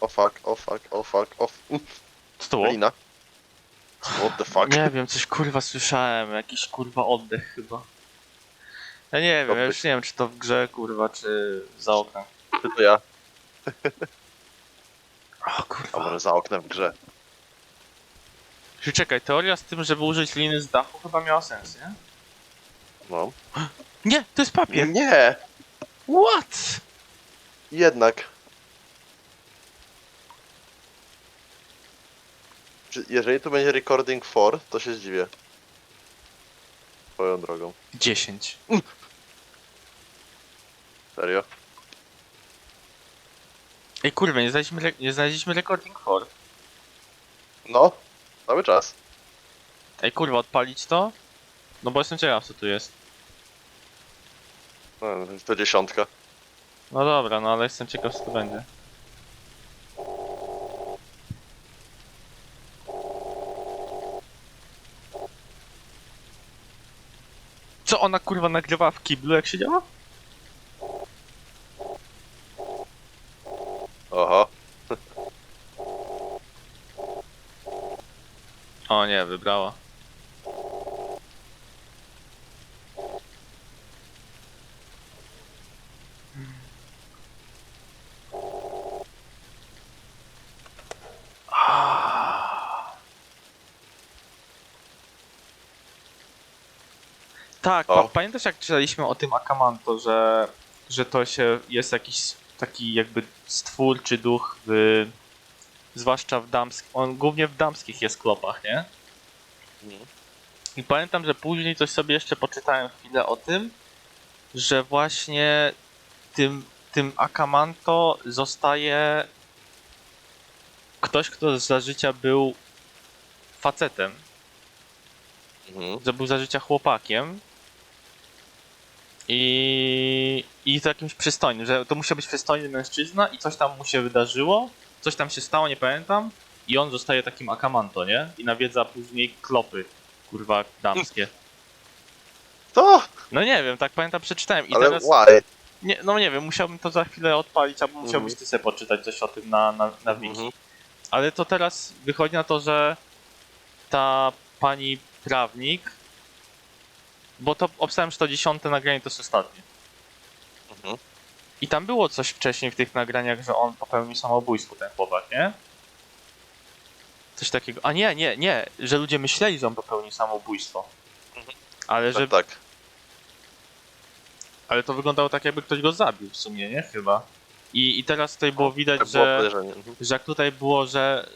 O fuck, o fuck, o fuck, o f... Co to było? Lina. What the fuck? Nie wiem, coś kurwa słyszałem, jakiś kurwa oddech chyba. Ja nie wiem, ja już nie wiem czy to w grze kurwa, czy za oknem. Ty to ja. O A kurwa. może za oknem w grze. Czy czekaj, teoria z tym, żeby użyć liny z dachu chyba miała sens, nie? No. Nie, to jest papier! Nie! What? Jednak. Jeżeli tu będzie recording for, to się zdziwię. Swoją drogą. 10. Serio? Ej kurwa, nie znaleźliśmy, re- nie znaleźliśmy recording for. No, cały czas. Ej kurwa, odpalić to? No bo jestem ciekaw co tu jest. No, to dziesiątka. No dobra, no ale jestem ciekaw co tu będzie. Co ona kurwa nagrywała w kiblu jak siedziała? Oho. O nie, wybrała. Tak, O. pa pamiętasz jak czytaliśmy o tym Akamanto, że, że to się jest jakiś taki jakby stwór czy duch w, zwłaszcza w damskich, on głównie w damskich jest klopach, nie? Mhm. I pamiętam, że później coś sobie jeszcze poczytałem chwilę o tym, że właśnie tym, tym Akamanto zostaje ktoś, kto za życia był facetem, Mhm. że był za życia chłopakiem i, i to jakimś przystojnym, że to musiał być przystojny mężczyzna i coś tam mu się wydarzyło, coś tam się stało, nie pamiętam i on zostaje takim Akamanto, nie? I nawiedza później klopy, kurwa, damskie. To! No nie wiem, tak pamiętam, przeczytałem i Ale teraz... why? Nie, no nie wiem, musiałbym to za chwilę odpalić, albo musiałbyś Mhm. ty sobie poczytać coś o tym na, na, na wiki. Mhm. Ale to teraz wychodzi na to, że ta pani prawnik, bo to obstałem, że to dziesiąte nagranie to jest ostatnie. Mhm. I tam było coś wcześniej w tych nagraniach, że on popełnił samobójstwo, ten chłopak, nie? Coś takiego. A nie, nie, nie, że ludzie myśleli, że on popełnił samobójstwo. Mhm. Ale że Tak, tak. Ale to wyglądało tak, jakby ktoś go zabił w sumie, nie? Chyba. I, i teraz tutaj było widać, Tak było że, podejrzenie. Mhm. że jak tutaj było, że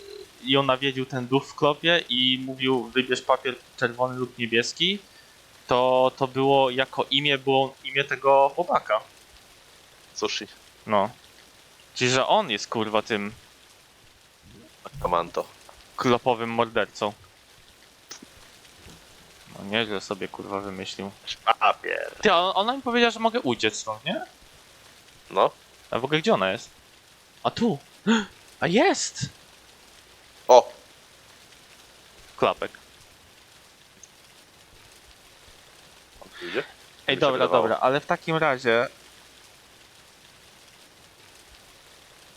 ją nawiedził ten duch w klopie i mówił wybierz papier czerwony lub niebieski, to to było jako imię, było imię tego chłopaka. Sushi. No. Czyli, że on jest kurwa tym Kamanto. klopowym mordercą. No nieźle sobie kurwa wymyślił. Papier. Ty, a ona mi powiedziała, że mogę uciec stąd, nie? No. A w ogóle gdzie ona jest? A tu! A jest! O! Klapek. Ej, Mi się dobra, wydawało. dobra, ale w takim razie.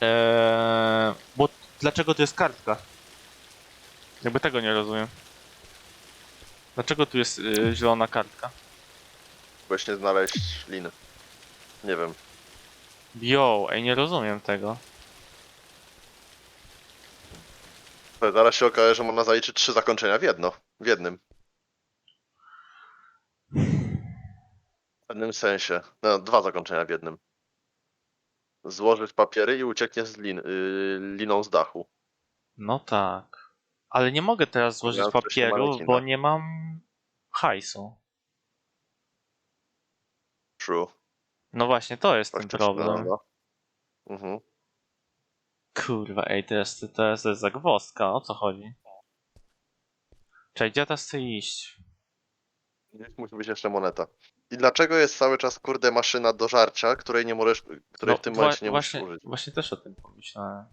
Eee, bo dlaczego tu jest kartka? Jakby tego nie rozumiem. Dlaczego tu jest y, zielona kartka? Właśnie znaleźć liny. Nie wiem. Yo, ej, nie rozumiem tego. Zaraz się okaże, że można zaliczyć trzy zakończenia w jedno. W jednym. Pewnym sensie. No, dwa zakończenia w jednym. Złożyć papiery i ucieknie z lin, y, liną z dachu. No tak. Ale nie mogę teraz złożyć Miałem manekina. bo nie mam hajsu. True. No właśnie, to jest ten problem. no. Mhm. Kurwa, ej, to jest, to jest zagwozdka, o co chodzi? Czekaj, gdzie teraz chcę iść? Musi być jeszcze moneta. I dlaczego jest cały czas kurde maszyna do żarcia, której nie możesz, której No, w tym wła- momencie nie właśnie, musisz użyć? Właśnie też o tym pomyślałem.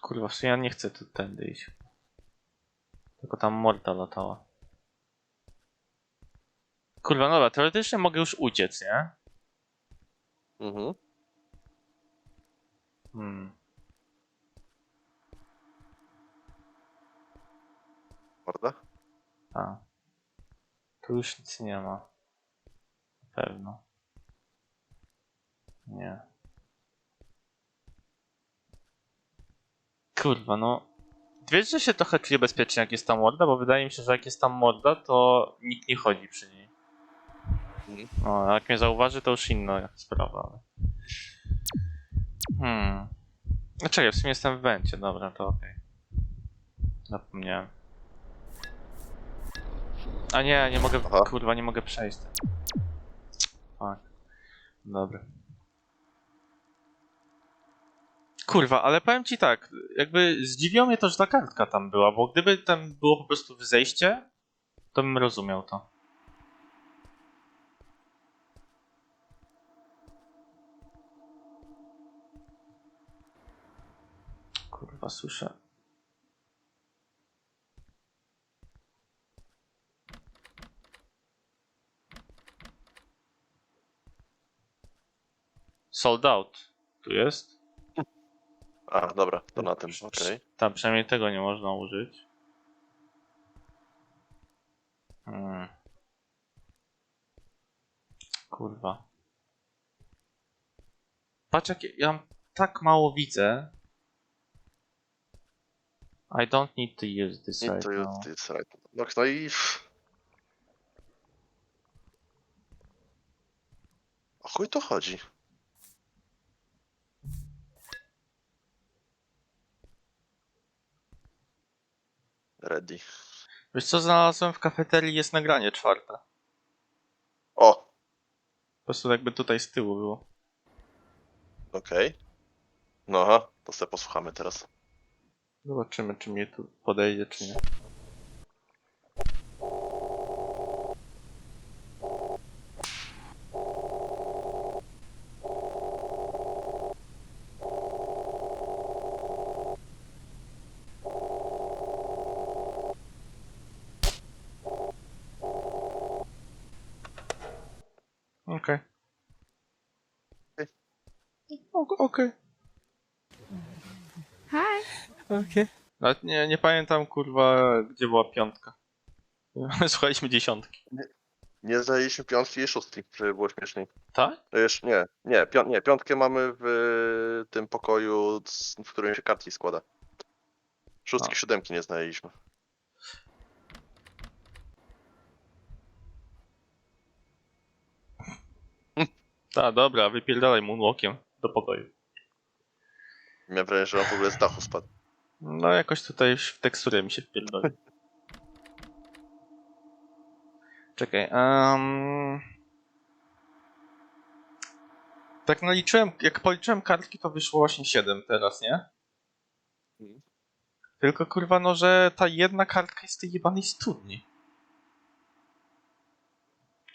Kurwa, w sumie ja nie chcę tu tędy iść. Tylko tam morta latała. Kurwa, no dobra, teoretycznie mogę już uciec, nie? Mhm. Hmm. Morda? A. Tu już nic nie ma. Na pewno. Nie. Kurwa, no. Wiesz, że się trochę czuję bezpiecznie, jak jest tam morda, bo wydaje mi się, że jak jest tam morda, to nikt nie chodzi przy niej. Mhm. No, a jak mnie zauważy, to już inna sprawa, ale... Hmm. No czekaj, w sumie jestem w wencie, dobra, to okej. Zapomniałem. A nie, nie mogę, Aha. kurwa, nie mogę przejść. Fuck. Dobra. Kurwa, ale powiem ci tak, jakby zdziwiło mnie to, że ta kartka tam była, bo gdyby tam było po prostu zejście, to bym rozumiał to. Kurwa, słyszę. Sold out. Tu jest? A, dobra, to na tym, okej. Tam przynajmniej tego nie można użyć. Hmm. Kurwa. Patrz jak ja tak mało widzę. I don't need to use this I right to now. jest right. No, no i... O chuj to chodzi? Ready. Wiesz co znalazłem w kafeterii jest nagranie czwarte. O, Po prostu jakby tutaj z tyłu było. okej. No aha, to sobie posłuchamy teraz. Zobaczymy czy mnie tu podejdzie czy nie. Okej. Okej. Ok- Okej. Hi. Okay. Nawet nie, nie pamiętam kurwa gdzie była piątka. Słuchaliśmy dziesiątki. Nie zajęliśmy piątki i szóstki, żeby było śmieszniej. Tak? To już nie, nie, pią nie, piątkę mamy w tym pokoju, w którym się kartki składa. Szóstki, A. siódemki nie znaleźliśmy. Tak, dobra, wypierdalaj moonwalkiem do pokoju. Miałem wrażenie, że on w ogóle z dachu spadł. No jakoś tutaj w teksturę mi się wpierdoli. Czekaj, um... Tak naliczyłem, jak policzyłem kartki to wyszło właśnie 7 teraz, nie? Mhm. Tylko kurwa no, że ta jedna kartka jest tej jebanej studni.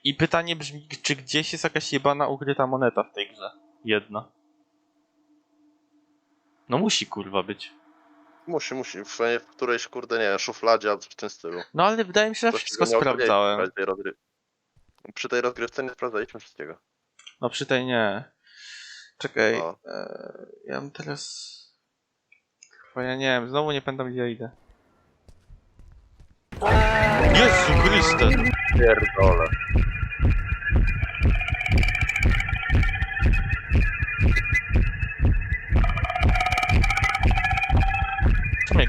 I pytanie brzmi, czy gdzieś jest jakaś jebana ukryta moneta w tej grze? Jedna. No musi kurwa być. Musi, musi, w, w którejś, kurde, nie wiem, szufladzie albo w tym stylu. No ale wydaje mi się, że Coś wszystko sprawdzałem. przy tej rozgry- Przy tej rozgrywce nie sprawdzaliśmy wszystkiego. No przy tej nie. Czekaj. O. E, ja mam teraz. Chyba ja nie wiem, znowu nie pamiętam gdzie ja idę. Jezu Chryste! Pierdole.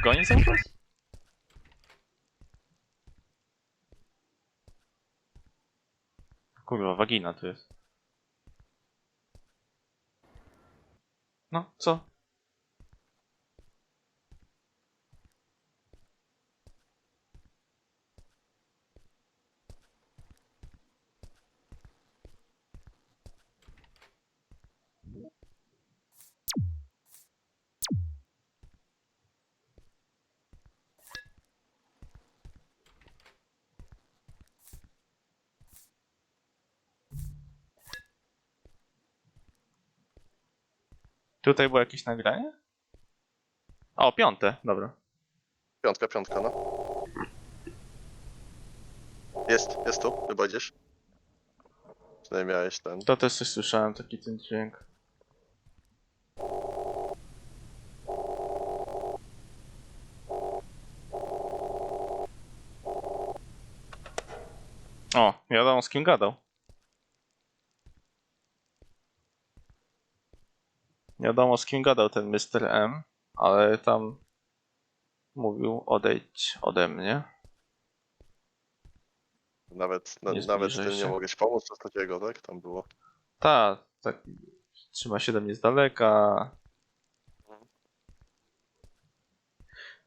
Goni cały czas? Kurwa, wagina tu jest. No, co? Tutaj było jakieś nagranie? O, piąte, dobra. Piątka, piątka, no. Jest, jest tu, chyba gdzieś. Tutaj miałeś ten. To też coś słyszałem, taki ten dźwięk. O, wiadomo z kim gadał. Wiadomo z kim gadał ten Mr. M, ale tam mówił odejdź ode mnie. Nawet, na, Nie nawet zbliżaj tym nie się. ci pomóc, coś takiego, tak? Tam było. Ta, tak. Trzyma się do mnie z daleka.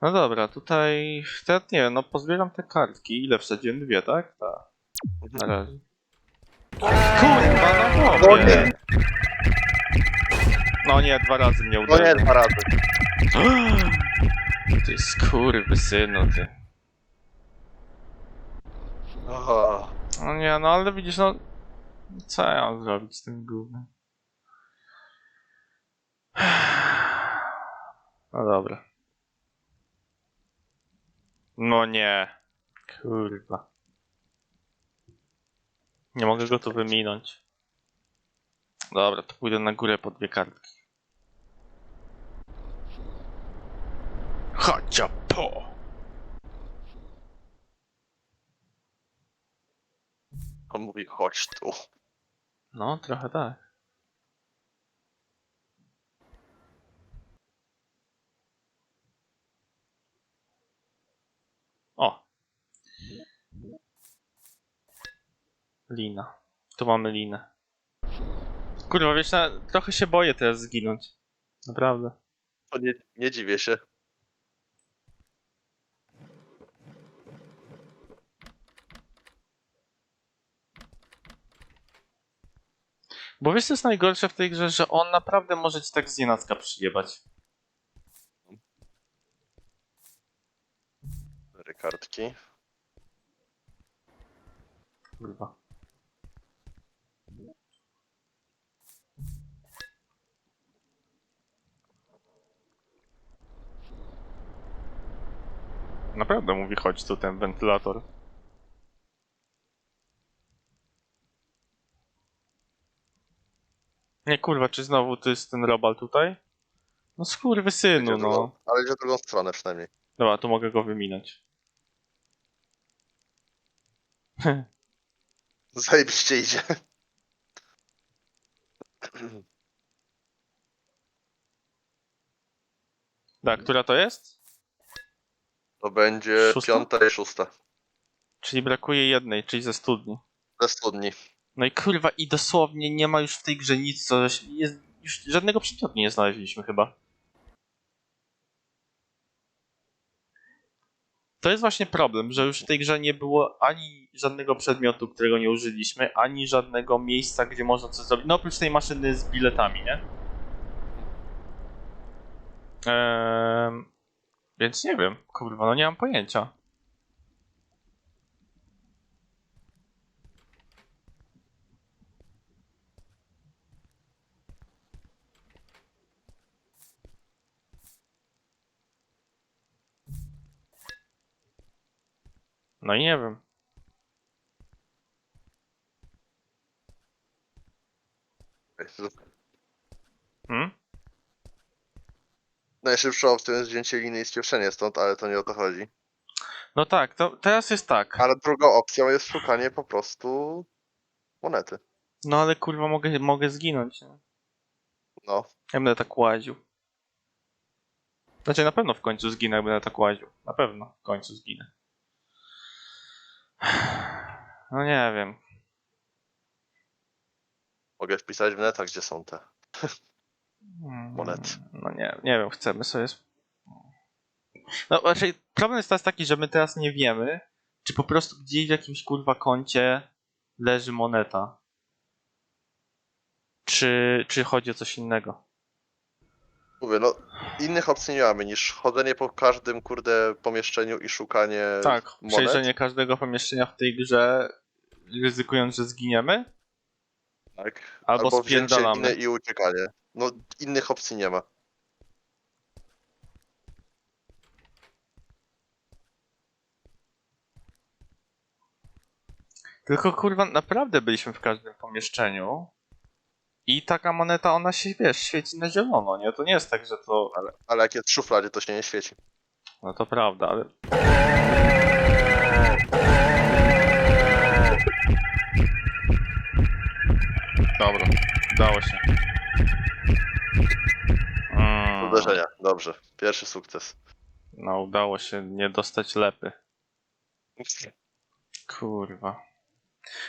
No dobra, tutaj. Te, nie wiem, no pozbieram te kartki. Ile wsadziłem? Dwie, tak? Tak. Na razie. Kurwa, no nie! No nie, dwa razy mnie No nie, dwa razy. Ty skurwysynu, ty. Aha. No nie, no ale widzisz, no... Co ja mam zrobić z tym gównem? No dobra. No nie. Kurwa. Nie mogę go tu wyminąć. Dobra, to pójdę na górę po dwie kartki. Chodź po! On mówi, chodź tu. No, trochę tak. O! Lina. Tu mamy linę. Kurwa, wiesz, na, trochę się boję teraz zginąć. Naprawdę. To nie, nie dziwię się. Bo wiesz, co jest najgorsze w tej grze, że on naprawdę może ci tak z nienacka przyjebać. Cztery kartki. Kurwa. Naprawdę mówi, chodź tu ten wentylator. Nie kurwa, czy znowu to jest ten robal tutaj? No skurwysynu, Idzie drugą- no. Ale idzie w drugą stronę przynajmniej. Dobra, tu mogę go wyminąć. Zajebiście idzie. Tak, która to jest? To będzie Szósta? piąta i szósta. Czyli brakuje jednej, czyli ze studni. Ze studni. No i kurwa, i dosłownie nie ma już w tej grze nic, co jest, już żadnego przedmiotu nie znaleźliśmy chyba. To jest właśnie problem, że już w tej grze nie było ani żadnego przedmiotu, którego nie użyliśmy, ani żadnego miejsca, gdzie można coś zrobić. No oprócz tej maszyny z biletami, nie? Ehm, więc nie wiem, kurwa, no nie mam pojęcia. No i nie wiem. Hmm? Najszybszą opcją jest wzięcie liny i spieszenie stąd, ale to nie o to chodzi. No tak, to teraz jest tak. Ale drugą opcją jest szukanie po prostu monety. No ale kurwa mogę, mogę zginąć. Nie? No. Ja będę tak łaził. Znaczy na pewno w końcu zginę, jak będę tak łaził. Na pewno w końcu zginę. No nie wiem. Mogę wpisać w netach, gdzie są te. Mm, Monet. No nie, nie wiem, chcemy sobie. No raczej problem jest teraz taki, że my teraz nie wiemy, czy po prostu gdzieś w jakimś kurwa kącie leży moneta. Czy, czy chodzi o coś innego? Mówię, no innych opcji nie mamy niż chodzenie po każdym kurde pomieszczeniu i szukanie Tak, monet. przejrzenie każdego pomieszczenia w tej grze, ryzykując, że zginiemy. Tak. Albo wzięcie spierdalamy. i uciekanie. No innych opcji nie ma. Tylko kurwa, naprawdę byliśmy w każdym pomieszczeniu. I taka moneta, ona się, wiesz, świeci na zielono, nie? To nie jest tak, że to... Ale, ale jak jest w szufladzie, to się nie świeci. No to prawda, ale... Dobra, udało się. Mm, Uderzenia, dobrze. Pierwszy sukces. no, udało się nie dostać lepy. Kurwa.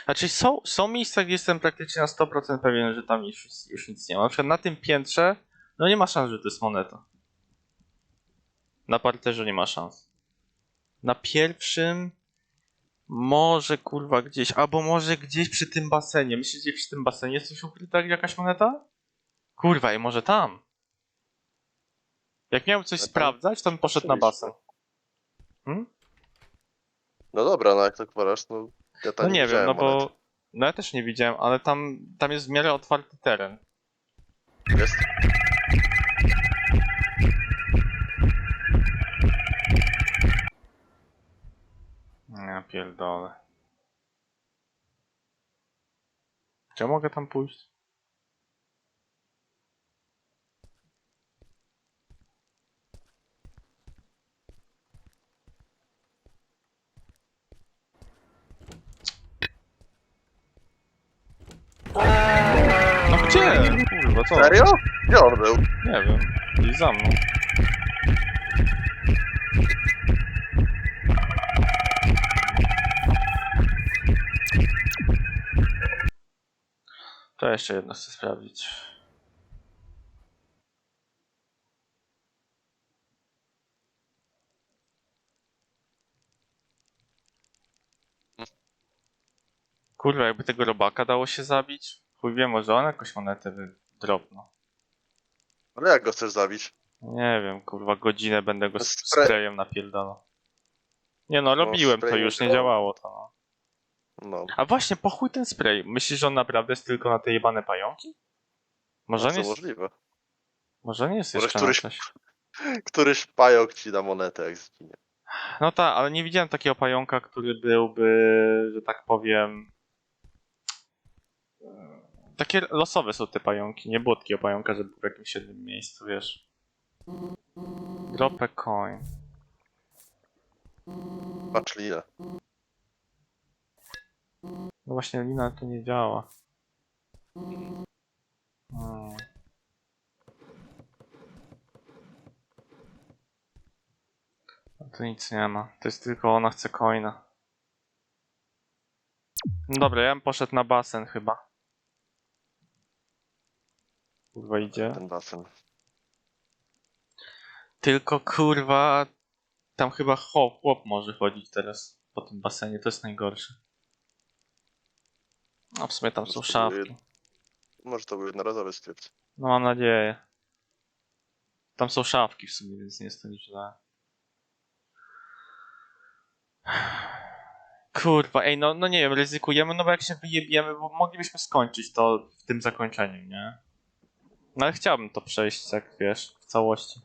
Znaczy są, są miejsca, gdzie jestem praktycznie na 100% pewien, że tam już, już nic nie ma. Na przykład na tym piętrze, no nie ma szans, że to jest moneta. Na parterze nie ma szans. Na pierwszym może kurwa gdzieś, albo może gdzieś przy tym basenie. Myślicie, przy tym basenie jest coś ukryta jakaś moneta? Kurwa, i może tam. Jak miałem coś tam sprawdzać, to bym poszedł na basen. Hmm? No dobra, no jak tak uważasz, no ja No nie wiem, widziałem no bo. No ja też nie widziałem, ale tam, tam jest w miarę otwarty teren. Jest? Ja pierdolę. Czy ja mogę tam pójść? No gdzie? Kurwa, co? Serio? Gdzie on był? Nie wiem. I za mną. To jeszcze jedno chcę sprawdzić. Kurwa, jakby tego robaka dało się zabić? Chuj wie, może on jakąś monetę wydropnął. Ale jak go chcesz zabić? Nie wiem, kurwa, godzinę będę go z Spray- sprayem napierdalał. Nie no, robiłem to, spray już nie działało to. No. No. A właśnie, po chuj ten spray? Myślisz, że on naprawdę jest tylko na te jebane pająki? Może no nie co jest, możliwe. może nie jest Może jeszcze któryś- na coś. Któryś pająk ci da monetę, jak zginie. No tak, ale nie widziałem takiego pająka, który byłby, że tak powiem... Takie losowe są te pająki, nie było takiego pająka, że był w jakimś jednym miejscu, wiesz. Drop a coin. Patrz linę. No właśnie, lina to nie działa. Hmm. Tu nic nie ma. To jest tylko ona chce coina. No dobra, ja bym poszedł na basen chyba. Kurwa idzie. Ten basen. Tylko kurwa, tam chyba chłop, chłop może chodzić teraz po tym basenie, to jest najgorsze. A w sumie tam są szafki. Może to był jednorazowy skrypt. No mam nadzieję. Tam są szafki w sumie, więc nie jest to źle. Kurwa, ej, no, no nie wiem, ryzykujemy, no bo jak się wyjebiemy, bo moglibyśmy skończyć to w tym zakończeniu, nie? No ale chciałbym to przejść, tak wiesz, w całości.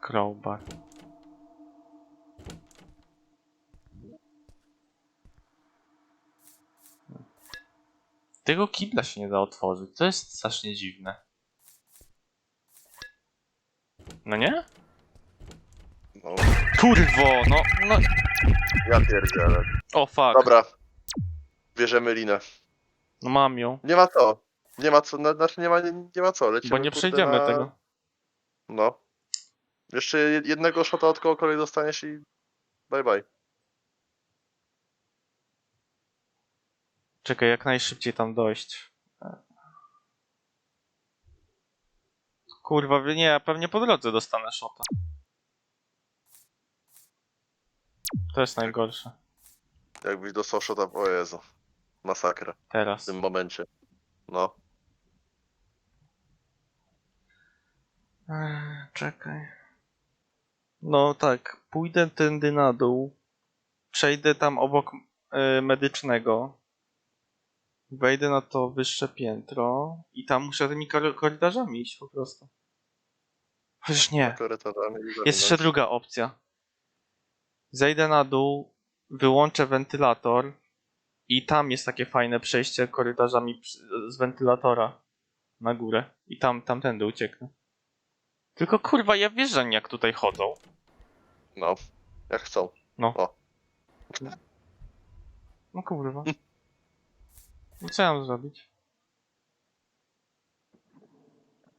Crowbar. Tego kibla się nie da otworzyć, to jest strasznie dziwne. No nie? No, Kurwo, no, no, ja pierdzielę. o fuck, Dobra. Bierzemy linę. No mam ją, Nie ma co. Nie ma co, na- znaczy nie ma, nie, nie ma co. Lecimy, bo nie kurde, przejdziemy na... tego. No. Jeszcze jed- jednego shota od koło kolei dostaniesz i bye bye. Czekaj, jak najszybciej tam dojść. Kurwa, nie, ja pewnie po drodze dostanę shota. To jest najgorsze. Jakbyś dostał shota, o Jezu. Masakra w Teraz. tym momencie. No. Eee, czekaj. No tak, pójdę tędy na dół. Przejdę tam obok e, medycznego. Wejdę na to wyższe piętro i tam muszę tymi kor- korytarzami iść po prostu. Chociaż nie. Korytarzami i Jest jeszcze druga opcja. Zejdę na dół, wyłączę wentylator i tam jest takie fajne przejście korytarzami z wentylatora na górę. I tam, tamtędy ucieknę. Tylko kurwa, ja wierzę jak tutaj chodzą. No, jak chcą. No kurwa. No co ja mam zrobić?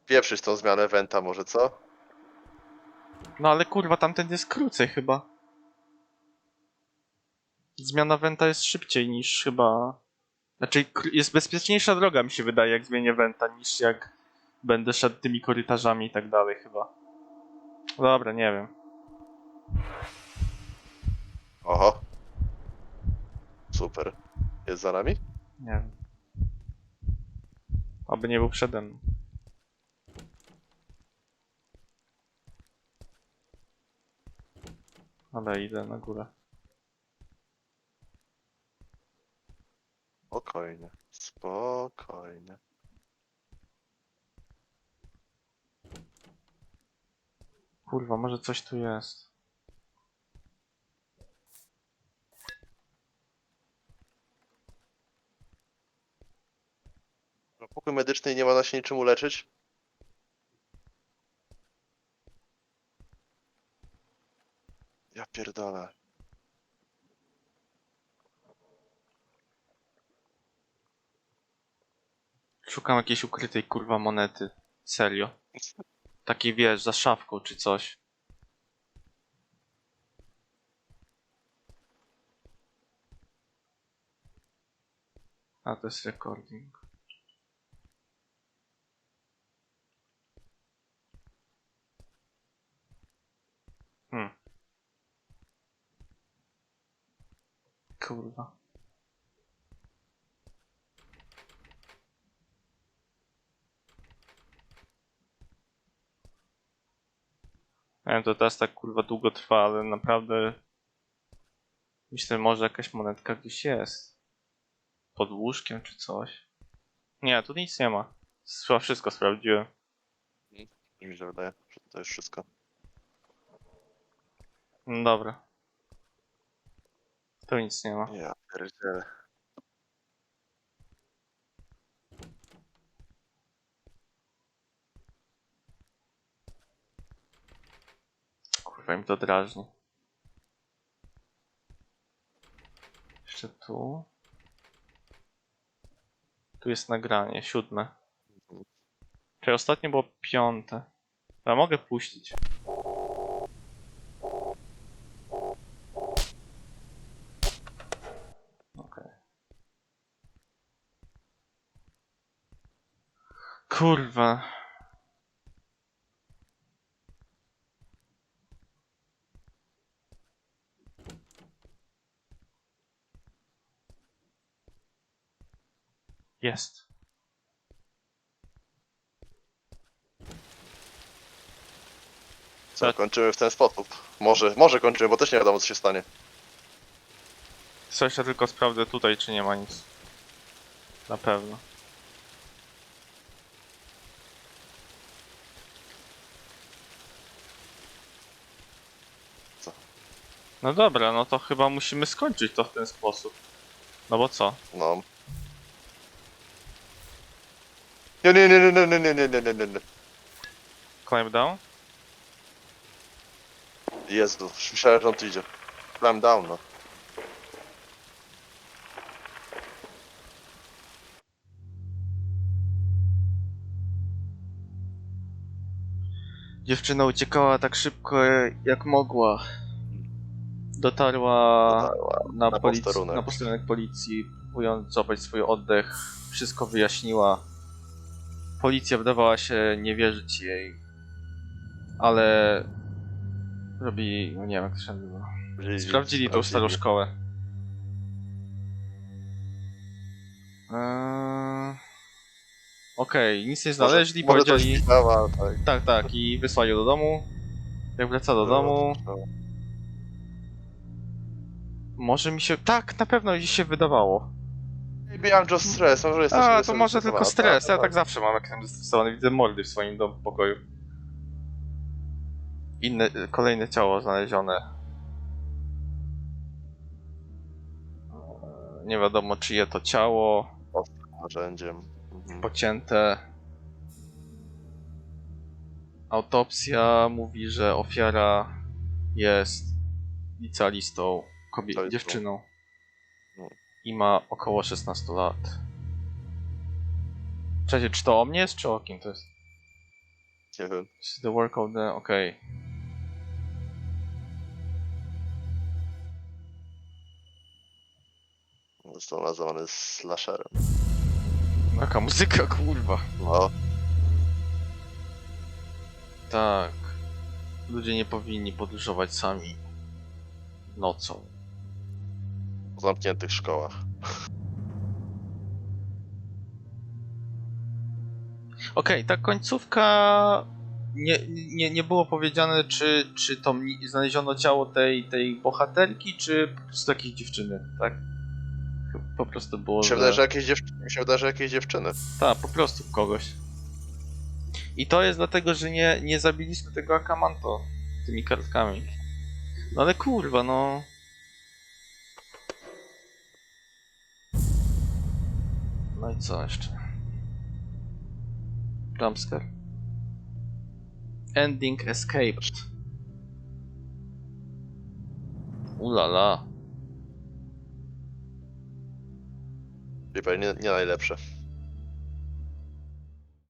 Pieprzyć tą zmianę Wenta może, co? No ale kurwa, tamten jest krócej chyba. Zmiana Wenta jest szybciej niż chyba... Znaczy, jest bezpieczniejsza droga mi się wydaje, jak zmienię Wenta, niż jak będę szedł tymi korytarzami i tak dalej chyba. Dobra, nie wiem. Oho. Super. Jest za nami? Nie wiem. Oby nie był przede mną. Ale idę na górę. Spokojnie. Spokojnie. Kurwa, może coś tu jest. No, Pokój medyczny i nie można się niczym uleczyć? Ja pierdolę. Szukam jakiejś ukrytej kurwa monety. Serio. Takiej wiesz, za szafką czy coś. A to jest recording. Hmm. Kurwa. Wiem, to teraz tak kurwa długo trwa, ale naprawdę myślę, może jakaś monetka gdzieś jest. Pod łóżkiem czy coś. Nie, tu nic nie ma. Chyba wszystko sprawdziłem. Mi się wydaje, że to jest wszystko. No dobra. Tu nic nie ma. Ja pierdzielę. Mi to drażni. Jeszcze tu. Tu jest nagranie, siódme. Czyli ostatnio było piąte. A mogę puścić. Kurwa. Jest. Co, kończymy w ten sposób? Może, może kończymy, bo też nie wiadomo co się stanie. Co jeszcze tylko sprawdzę tutaj, czy nie ma nic. Na pewno. Co? No dobra, no to chyba musimy skończyć to w ten sposób. No bo co? No. Nie, nie, nie, nie, nie, nie, nie, nie, nie, nie, nie. Climb down? Jezu, myślałem, że on tu idzie. Climb down, no. Dziewczyna uciekała tak szybko jak mogła. Dotarła Dotarła na, na polic- posterunek. na posterunek policji, próbując złapać swój oddech. Wszystko wyjaśniła. Policja wydawała się nie wierzyć jej. Ale... Robi... no nie wiem jak to się nazywa. Sprawdzili, Sprawdzili tą starą szkołę. Eee... Okej, nic nie znaleźli, może, powiedzieli... Może coś widziała, tak. Tak, tak, i wysłali ją do domu. Jak wraca do domu, No. może mi się... Tak, na pewno mi się wydawało. Beyond Just Stress, może jesteś A, to może tylko stres, ja tak, tak, tak, zawsze mam, jak jestem zestresowany, widzę mordy w swoim domu, pokoju. Inne, kolejne ciało znalezione. Nie wiadomo czyje to ciało. Narzędziem. Mhm. Pocięte. Autopsja mówi, że ofiara jest licealistą, kobietą, dziewczyną i ma około 16 lat. Cześć, czy to o mnie jest, czy o kim to jest? Nie wiem. This is the work of the... okej. Został nazwany slasherem. Jaka muzyka, kurwa. No, Tak. Ludzie nie powinni podróżować sami nocą. W zamkniętych szkołach. Okej, ta końcówka. Nie, nie, nie było powiedziane, czy, czy to znaleziono ciało tej, tej bohaterki, czy po prostu jakiejś dziewczyny, tak? Po prostu było. Mi się wydaje, że jakieś, dziew... mi się wydaje, że jakieś dziewczyny. Tak, po prostu kogoś. I to jest dlatego, że nie, nie zabiliśmy tego Akamanto tymi kartkami. No ale kurwa, no. I co jeszcze? Jumpscare. Ending escaped. Ulala. Pewnie nie, nie najlepsze.